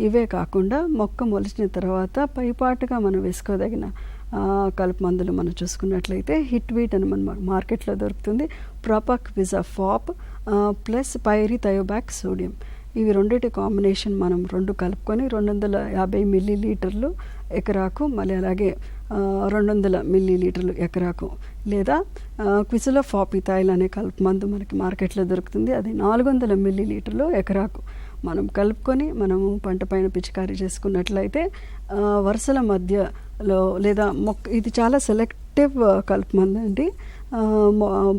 ఇవే కాకుండా మొక్క మొలిచిన తర్వాత పైపాటుగా మనం వేసుకోదగిన కలుపు మందులు మనం చూసుకున్నట్లయితే హిట్ వీట్ అని మన మార్కెట్లో దొరుకుతుంది. Propaquizafop plus pyrithiobac sodium. ఇవి రెండింటి కాంబినేషన్ మనం రెండు కలుపుకొని రెండు వందల యాభై మిల్లీ లీటర్లు ఎకరాకు మళ్ళీ అలాగే రెండు వందల మిల్లీ లీటర్లు ఎకరాకు లేదా క్విజలో ఫాపిథాయిల్ అనే కలుపు మందు మనకి మార్కెట్లో దొరుకుతుంది. అది నాలుగు వందల మిల్లీ లీటర్లు ఎకరాకు. మనం కలుపుకొని మనము పంట పైన పిచికారీ చేసుకున్నట్లయితే వరుసల మధ్యలో లేదా మొక్క ఇది చాలా సెలెక్టివ్ కలుపు మందు అండి.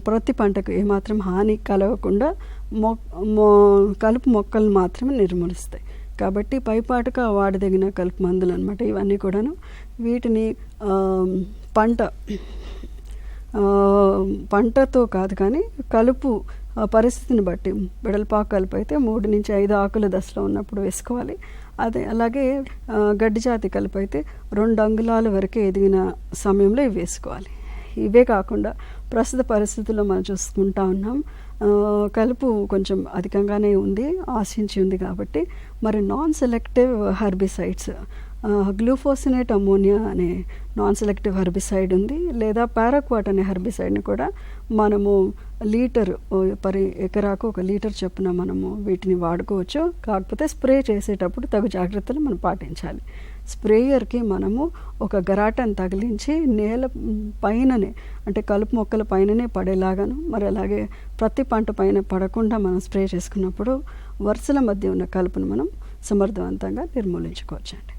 ప్రతి పంటకు ఏమాత్రం హాని కలగకుండా మొ మొ- కలుపు మొక్కలు మాత్రమే నిర్మూలిస్తాయి. కాబట్టి పైపాటుగా వాడదగిన కలుపు మందులు అనమాట ఇవన్నీ కూడాను. వీటిని పంట పంటతో కాదు కానీ కలుపు పరిస్థితిని బట్టి వెడల్పాకు కలుపు అయితే మూడు నుంచి ఐదు ఆకుల దశలో ఉన్నప్పుడు వేసుకోవాలి. అదే అలాగే గడ్డి జాతి కలుపు అయితే రెండు అంగుళాల వరకు ఎదిగిన సమయంలో ఇవి వేసుకోవాలి. ఇవే కాకుండా ప్రస్తుత పరిస్థితుల్లో మనం చూసుకుంటా ఉన్నాం. కలుపు కొంచెం అధికంగానే ఉంది ఆశించి ఉంది కాబట్టి. మరి non selective herbicides glufosinate ammonia అనే నాన్ సెలెక్టివ్ హెర్బిసైడ్ ఉంది లేదా పారాక్వాట్ అనే హెర్బిసైడ్ని కూడా మనము లీటర్ పరి ఎకరాకు ఒక లీటర్ చొప్పున మనము వీటిని వాడుకోవచ్చు. కాకపోతే స్ప్రే చేసేటప్పుడు తగు జాగ్రత్తలు మనం పాటించాలి. స్ప్రేయర్కి మనము ఒక గరాటను తగిలించి నేల పైననే అంటే కలుపు మొక్కల పైననే పడేలాగాను మరి అలాగే ప్రతి పంట పైన పడకుండా మనం స్ప్రే చేసుకున్నప్పుడు వరుసల మధ్య ఉన్న కలుపును మనం సమర్థవంతంగా నిర్మూలించుకోవచ్చండి.